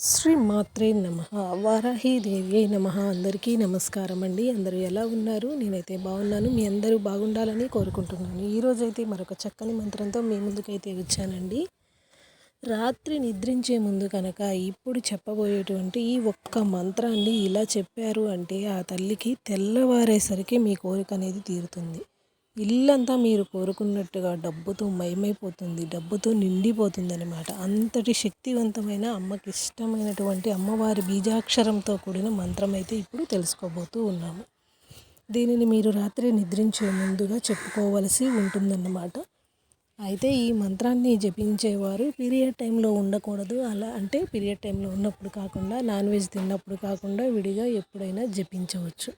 శ్రీ మాత్రే నమ వారాహీదేవి నమ. అందరికీ నమస్కారం అండి. అందరూ ఎలా ఉన్నారు? నేనైతే బాగున్నాను. మీ అందరూ బాగుండాలని కోరుకుంటున్నాను. ఈరోజైతే మరొక చక్కని మంత్రంతో మీ ముందుకైతే వచ్చానండి. రాత్రి నిద్రించే ముందు కనుక ఇప్పుడు చెప్పబోయేటువంటి ఈ ఒక్క మంత్రాన్ని ఇలా చెప్పారు అంటే ఆ తల్లికి తెల్లవారేసరికి మీ కోరిక అనేది తీరుతుంది. ఇల్లంతా మీరు కోరుకున్నట్టుగా డబ్బుతో మయమైపోతుంది డబ్బుతో నిండిపోతుంది అనమాట అంతటి శక్తివంతమైన అమ్మకి ఇష్టమైనటువంటి అమ్మవారి బీజాక్షరంతో కూడిన మంత్రం అయితే ఇప్పుడు తెలుసుకోబోతూ ఉన్నాము. దీనిని మీరు రాత్రి నిద్రించే ముందుగా చెప్పుకోవలసి ఉంటుందన్నమాట. అయితే ఈ మంత్రాన్ని జపించేవారు పీరియడ్ టైంలో ఉండకూడదు. అలా అంటే పీరియడ్ టైంలో ఉన్నప్పుడు కాకుండా నాన్ వెజ్ తిన్నప్పుడు కాకుండా విడిగా ఎప్పుడైనా జపించవచ్చు.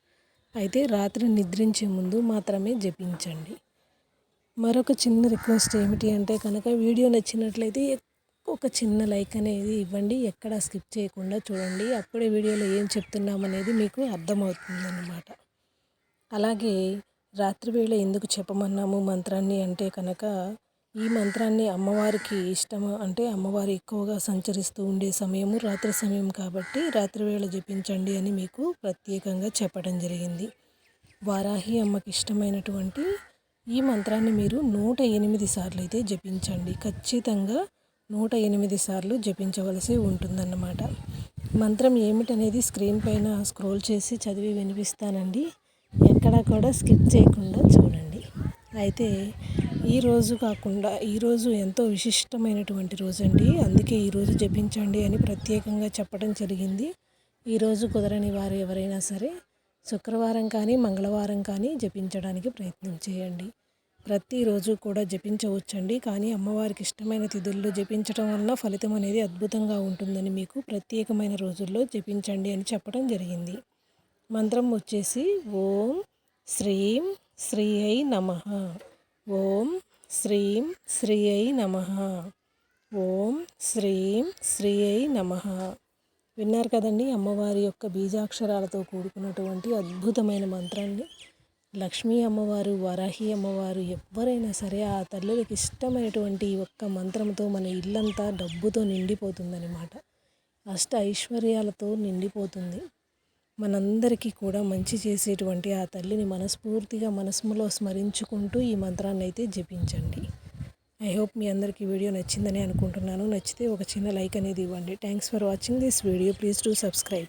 అయితే రాత్రి నిద్రించే ముందు మాత్రమే జపించండి. మరొక చిన్న రిక్వెస్ట్ ఏమిటి అంటే కనుక వీడియో నచ్చినట్లయితే ఒక చిన్న లైక్ అనేది ఇవ్వండి. ఎక్కడ స్కిప్ చేయకుండా చూడండి. అప్పుడే వీడియోలో ఏం చెప్తున్నామనేది మీకు అర్థమవుతుందన్నమాట. అలాగే రాత్రివేళ ఎందుకు చెప్పమన్నాము మంత్రాన్ని అంటే కనుక ఈ మంత్రాన్ని అమ్మవారికి ఇష్టము అంటే అమ్మవారు ఎక్కువగా సంచరిస్తూ ఉండే సమయము రాత్రి సమయం కాబట్టి రాత్రివేళ జపించండి అని మీకు ప్రత్యేకంగా చెప్పడం జరిగింది. వారాహి అమ్మకి ఇష్టమైనటువంటి ఈ మంత్రాన్ని మీరు నూట ఎనిమిది సార్లు అయితే జపించండి. ఖచ్చితంగా నూట ఎనిమిది సార్లు జపించవలసి ఉంటుందన్నమాట. మంత్రం ఏమిటనేది స్క్రీన్ పైన స్క్రోల్ చేసి చదివి వినిపిస్తానండి. ఎక్కడా కూడా స్కిప్ చేయకుండా చూడండి. అయితే ఈరోజు కాకుండా ఈరోజు ఎంతో విశిష్టమైనటువంటి రోజు అండి. అందుకే ఈరోజు జపించండి అని ప్రత్యేకంగా చెప్పడం జరిగింది. ఈరోజు కుదరని వారు ఎవరైనా సరే శుక్రవారం కానీ మంగళవారం కానీ జపించడానికి ప్రయత్నం చేయండి. ప్రతిరోజు కూడా జపించవచ్చండి. కానీ అమ్మవారికి ఇష్టమైన తిథుల్లో జపించడం వలన ఫలితం అనేది అద్భుతంగా ఉంటుందని మీకు ప్రత్యేకమైన రోజుల్లో జపించండి అని చెప్పడం జరిగింది. మంత్రం వచ్చేసి ఓం శ్రీం శ్రీ అయి నమ. ఓం శ్రీం శ్రీయై నమ. ఓం శ్రీం శ్రీ అయి నమ. విన్నారు కదండి అమ్మవారి యొక్క బీజాక్షరాలతో కూడుకున్నటువంటి అద్భుతమైన మంత్రాన్ని. లక్ష్మీ అమ్మవారు వరాహి అమ్మవారు ఎవరైనా సరే ఆ తల్లులకి ఇష్టమైనటువంటి ఒక్క మంత్రంతో మన ఇల్లంతా డబ్బుతో నిండిపోతుందన్నమాట. అష్ట ఐశ్వర్యాలతో నిండిపోతుంది. మనందరికీ కూడా మంచి చేసేటువంటి ఆ తల్లిని మనస్ఫూర్తిగా మనసులో స్మరించుకుంటూ ఈ మంత్రాన్ని అయితే జపించండి. ఐ హోప్ మీ అందరికీ వీడియో నచ్చిందని అనుకుంటున్నాను. నచ్చితే ఒక చిన్న లైక్ అనేది ఇవ్వండి. Thanks for watching this video please to subscribe